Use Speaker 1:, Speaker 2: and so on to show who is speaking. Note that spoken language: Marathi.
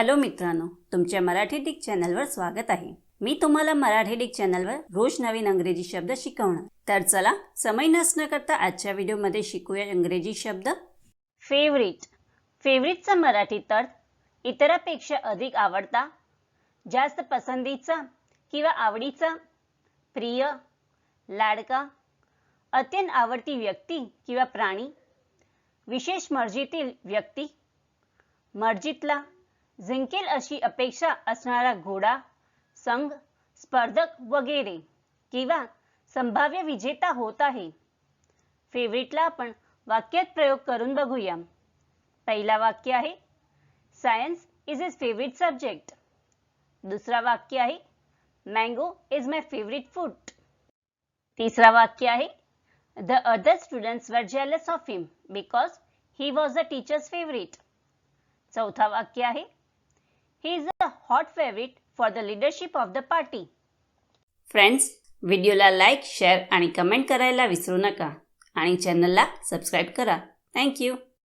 Speaker 1: हॅलो मित्रांनो तुमच्या मराठी डिक चॅनलवर स्वागत आहे. मी तुम्हाला मराठी डिक चॅनलवर रोज नवीन अंग्रेजी शब्द शिकवणार. तर चला समय नसणं करता आजच्या व्हिडिओमध्ये शिकूया इंग्रजी शब्द. फेवरेट फेवरेटचा मराठीत अर्थ इतरापेक्षा अधिक आवडता जास्त पसंतीचा किंवा आवडीचा प्रिय लाडका अत्यंत आवडती व्यक्ती किंवा प्राणी विशेष मर्जीतील व्यक्ती मर्जीतला जिंकेल अशी अपेक्षा असणारा घोडा संघ स्पर्धक वगैरे किंवा संभाव्य विजेता होत आहे. फेवरेटला आपण वाक्यात प्रयोग करून बघूया. पहिला वाक्य आहे science is is favourite subject दुसरा वाक्य आहे mango is my favourite food तिसरा वाक्य आहे the other students were jealous of him because he was the teacher's favourite चौथा वाक्य आहे he is a hot favourite for the leadership of the party friends व्हिडिओला लाईक शेअर आणि कमेंट करायला विसरू नका. आणि चॅनलला सबस्क्राईब करा. थँक्यू